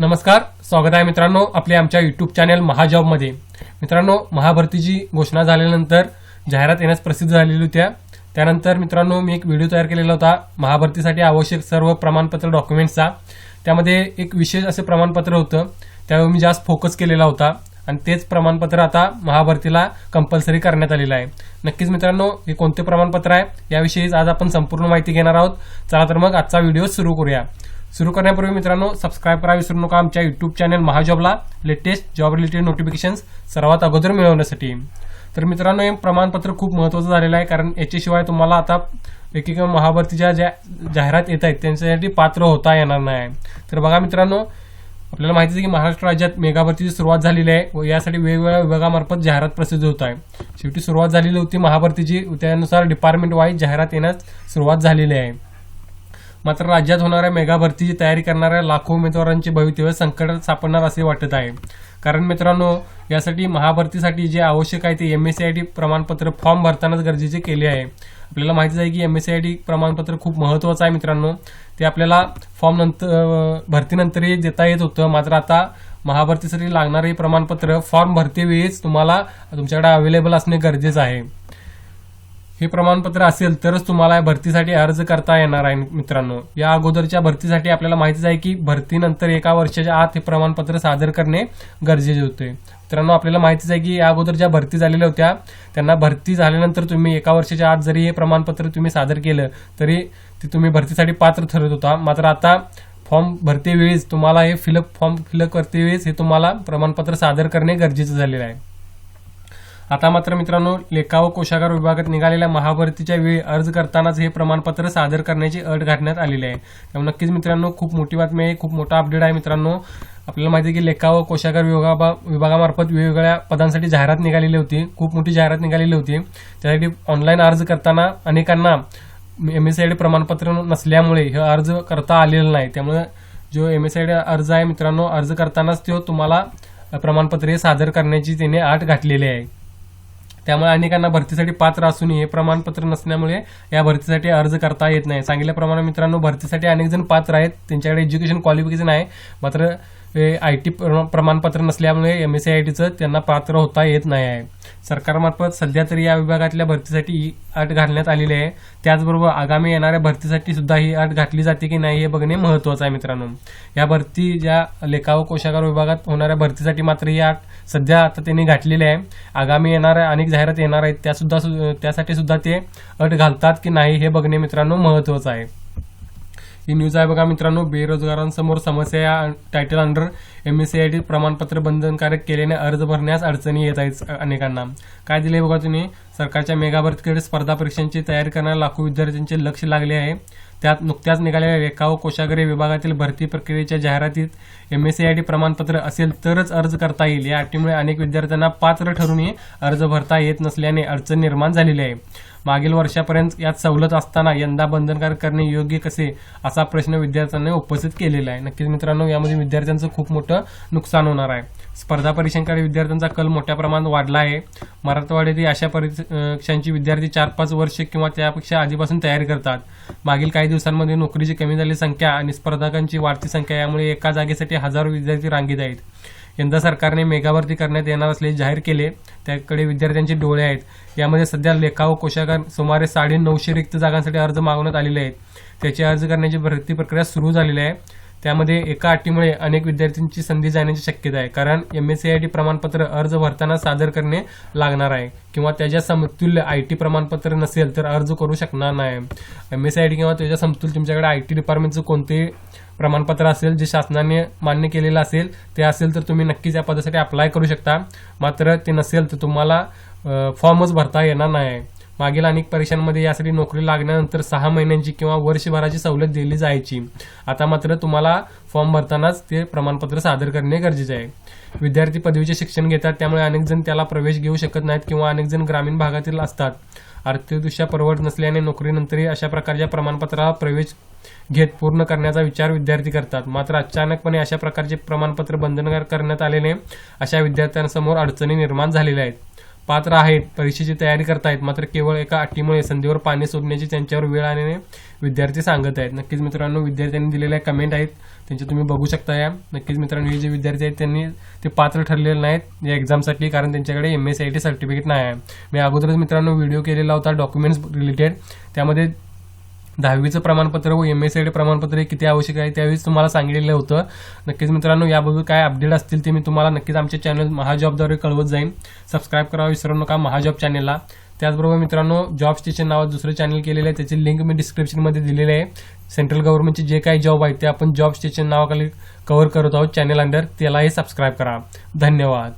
नमस्कार स्वागत आहे मित्रांनो आपल्या आमच्या युट्यूब चॅनल महाजॉबमध्ये. मित्रांनो महाभरतीची घोषणा झाल्यानंतर जाहिरात येण्यास प्रसिद्ध झालेली होत्या. त्यानंतर मित्रांनो मी एक व्हिडिओ तयार केलेला होता महाभरतीसाठी आवश्यक सर्व प्रमाणपत्र डॉक्युमेंट्सचा. त्यामध्ये एक विशेष असे प्रमाणपत्र होतं त्यावेळी मी जास्त फोकस केलेला होता. आणि तेच प्रमाणपत्र आता महाभरतीला कंपल्सरी करण्यात आलेलं आहे. नक्कीच मित्रांनो हे कोणते प्रमाणपत्र आहे? याविषयी आज आपण संपूर्ण माहिती घेणार आहोत. चला तर मग आजचा व्हिडिओ सुरू करूया. सुरू करण्यापूर्वी मित्रांनो सबस्क्राईब करा विसरू नका आमच्या युट्यूब चॅनल महाजॉबला. लेटेस्ट जॉब रिलेटेड नोटिफिकेशन सर्वात अगोदर मिळवण्यासाठी. तर मित्रांनो हे प्रमाणपत्र खूप महत्त्वाचं झालेलं आहे कारण याच्याशिवाय तुम्हाला आता एकेका महाभरतीच्या ज्या जाहिरात येत आहेत त्यांच्यासाठी पात्र होता येणार नाही. तर बघा मित्रांनो आपल्याला माहिती आहे की महाराष्ट्र राज्यात मेगाभरतीची सुरुवात झालेली आहे व यासाठी वेगवेगळ्या विभागामार्फत जाहिरात प्रसिद्ध होत आहे. शेवटी सुरुवात झालेली होती महाभरतीची त्यानुसार डिपार्टमेंट वाईज जाहिरात येण्यास सुरुवात झालेली आहे. मात्र राज्यात होणाऱ्या मेगा भरतीची तयारी करणाऱ्या लाखो उमेदवारांचे भवितव्य संकटात सापडणार असे वाटत आहे. कारण मित्रांनो यासाठी महाभरतीसाठी जे आवश्यक आहे ते M S C I T प्रमाणपत्र फॉर्म भरतानाच गरजेचे केले आहे. आपल्याला माहितीच आहे की M S C I T प्रमाणपत्र खूप महत्त्वाचं आहे मित्रांनो. ते आपल्याला फॉर्म नंतर भरतीनंतरही देता येत होतं. मात्र आता महाभरतीसाठी लागणारे प्रमाणपत्र फॉर्म भरतेवेळीच तुम्हाला तुमच्याकडे अवेलेबल असणे गरजेचं आहे. हे प्रमाणपत्र असेल तरच तुम्हाला या भरतीसाठी अर्ज करता येणार आहे मित्रांनो. या अगोदरच्या भरतीसाठी आपल्याला माहितीच आहे की भरतीनंतर एका वर्षाच्या आत हे प्रमाणपत्र सादर करणे गरजेचे होते. मित्रांनो आपल्याला माहितीच आहे की या अगोदर ज्या भरती झालेल्या होत्या त्यांना भरती झाल्यानंतर तुम्ही एका वर्षाच्या आत जरी हे प्रमाणपत्र तुम्ही सादर केलं तरी ते तुम्ही भरतीसाठी पात्र ठरत होता. मात्र आता फॉर्म भरतेवेळीच तुम्हाला हे फिलअप फॉर्म फिलअप करतेवेळीच हे तुम्हाला प्रमाणपत्र सादर करणे गरजेचं झालेलं आहे. आता मात्र मित्रांनो लेखा व कोशागार विभागात निघालेल्या महाभरतीच्या वेळी अर्ज करतानाच हे प्रमाणपत्र सादर करण्याची अट घालण्यात आलेली आहे. त्यामुळे नक्कीच मित्रांनो खूप मोठी बातमी आहे खूप मोठा अपडेट आहे मित्रांनो. आपल्याला माहिती आहे की लेखा व कोशागार विभागा विभागामार्फत वेगवेगळ्या पदांसाठी जाहिरात निघालेली होती खूप मोठी जाहिरात निघालेली होती. त्यासाठी ऑनलाईन अर्ज करताना अनेकांना एम एस आय डी प्रमाणपत्र नसल्यामुळे हे अर्ज करता आलेलं नाही. त्यामुळे जो एम एस आय डी अर्ज आहे मित्रांनो अर्ज करतानाच तो तुम्हाला प्रमाणपत्र सादर करण्याची त्याने आट घातलेली आहे. त्यामुळे अनेकांना भरतीसाठी पात्र असूनही हे प्रमाणपत्र नसल्यामुळे या भरतीसाठी अर्ज करता येत नाही. सांगितल्याप्रमाणे मित्रांनो भरतीसाठी अनेक जण पात्र आहेत. त्यांच्याकडे एज्युकेशन क्वालिफिकेशन आहे. मात्र आय टी प्रमाणपत्र नसल्यामुळे एम एस सी आय टीचं त्यांना पात्र होता येत नाही आहे. सरकारमार्फत सध्या तरी या विभागातल्या भरतीसाठी ही अट घालण्यात आलेली आहे. त्याचबरोबर आगामी येणाऱ्या भरतीसाठी सुद्धा ही अट घातली जाते की नाही हे बघणे महत्वाचं आहे मित्रांनो. या भरती ज्या लेखा व कोशागार विभागात होणाऱ्या भरतीसाठी मात्र ही अट सध्या आता त्यांनी घातलेली आहे. आगामी येणाऱ्या अनेक जाहिरात येणार आहेत. त्यासुद्धा त्यासाठी सुद्धा ते अट घालतात की नाही हे बघणे मित्रांनो महत्वाचं आहे. ही न्यूज आहे बघा मित्रांनो. बेरोजगारांसमोर समस्या या title under M S C I T प्रमाणपत्र बंधनकारक केल्याने अर्ज भरण्यास अडचणी येत आहेत अनेकांना. काय दिले बघा तुम्ही? सरकारच्या मेगा स्पर्धा परीक्षांची तयारी करणाऱ्या लाखो विद्यार्थ्यांचे लक्ष लागले आहे. त्यात नुकत्याच निघालेल्या रेखा व कोशागरी विभागातील भरती प्रक्रियेच्या जाहिरातीत M S C I D प्रमाणपत्र असेल तरच अर्ज करता येईल. या अटीमुळे अनेक विद्यार्थ्यांना पात्र ठरूनही अर्ज भरता येत नसल्याने अडचण निर्माण झालेली आहे. मागील वर्षापर्यंत यात सवलत असताना यंदा बंधनकारक करणे योग्य कसे असा प्रश्न विद्यार्थ्यांनी उपस्थित केलेला आहे. नक्कीच मित्रांनो यामध्ये विद्यार्थ्यांचं खूप मोठं नुकसान होणार आहे. स्पर्धा परीक्षांकडे विद्यार्थ्यांचा कल मोठ्या प्रमाणात वाढला आहे. मराठवाड्यातील अशा परीक्षांची विद्यार्थी चार पाच वर्षे किंवा त्यापेक्षा आधीपासून तयारी करतात. मागील काही दिवसांमध्ये नोकरीची कमी झालेली संख्या आणि स्पर्धकांची वाढती संख्या यामुळे एका जागेसाठी हजारो विद्यार्थी रांगीत आहेत. यंदा सरकारने मेगाभरती करण्यात येणार असल्याचे जाहीर केले. त्याकडे विद्यार्थ्यांचे डोळे आहेत. यामध्ये सध्या लेखा व कोशागार सुमारे साडे नऊशे रिक्त जागांसाठी अर्ज मागवण्यात आलेले आहेत. त्याचे अर्ज करण्याची भरती प्रक्रिया सुरू झालेली आहे. त्यामध्ये एका अटीमुळे अनेक विद्यार्थ्यांची संधी जाण्याची शक्यता आहे. कारण M S C I T प्रमाणपत्र अर्ज भरताना सादर करणे लागणार आहे. किंवा त्याच्या समतुल्य आय टी प्रमाणपत्र नसेल तर अर्ज करू शकणार नाही. M S C I T किंवा त्याच्या समतुल्य तुमच्याकडे आय टी डिपार्टमेंटचं कोणते प्रमाणपत्र असेल जे शासनाने मान्य केलेलं असेल ते असेल तर तुम्ही नक्कीच या पदासाठी अप्लाय करू शकता. मात्र ते नसेल तर तुम्हाला फॉर्मच भरता येणार नाही. मागील अनेक परीक्षांमध्ये यासाठी नोकरी लागल्यानंतर सहा महिन्यांची किंवा वर्षभराची सवलत दिली जायची. आता मात्र तुम्हाला फॉर्म भरतानाच ते प्रमाणपत्र सादर करणे गरजेचे आहे. विद्यार्थी पदवीचे शिक्षण घेतात त्यामुळे अनेक जण त्याला प्रवेश घेऊ शकत नाहीत किंवा अनेक जण ग्रामीण भागातील असतात. आर्थिकदृष्ट्या परवडत नसल्याने नोकरीनंतरही अशा प्रकारच्या प्रमाणपत्राला प्रवेश घेत पूर्ण करण्याचा विचार विद्यार्थी करतात. मात्र अचानकपणे अशा प्रकारचे प्रमाणपत्र बंधनकार करण्यात आल्याने अशा विद्यार्थ्यांसमोर अडचणी निर्माण झालेल्या आहेत. पात्र आहेत. परीक्षेची तयारी करतायत. मात्र केवळ एका अटीमुळे संधीवर पाणी सोडण्याची त्यांच्यावर वेळ आल्याने विद्यार्थी सांगत आहेत. नक्कीच मित्रांनो विद्यार्थ्यांनी दिलेल्या कमेंट आहेत. त्यांचे तुम्ही बघू शकता या. नक्कीच मित्रांनो हे जे विद्यार्थी आहेत त्यांनी ते पात्र ठरलेले नाहीत या एक्झामसाठी कारण त्यांच्याकडे M S I T certificate नाही आहे. मी अगोदरच मित्रांनो व्हिडिओ केलेला होता डॉक्युमेंट्स रिलेटेड त्यामध्ये दहावीचं प्रमाणपत्र व एम एस सी प्रमाणपत्र हे किती आवश्यक आहे त्यावेळेस तुम्हाला सांगितलेलं होतं. नक्कीच मित्रांनो याबद्दल काय अपडेट असतील ते मी तुम्हाला नक्कीच आमच्या चॅनल महाजॉबद्वारे कळवत जाईन. सबस्क्राईब करावं विसरू नका महाजॉब चॅनलला त्याचबरोबर मित्रांनो जॉब स्टेशन नावात दुसरं चॅनल केलेलं आहे त्याची लिंक मी डिस्क्रिप्शनमध्ये दिलेली आहे. सेंट्रल गव्हर्नमेंटचे जे काही जॉब आहेत ते आपण जॉब स्टेशन नावाखाली कव्हर करत आहोत चॅनल अंडर त्यालाही सबस्क्राईब करा. धन्यवाद.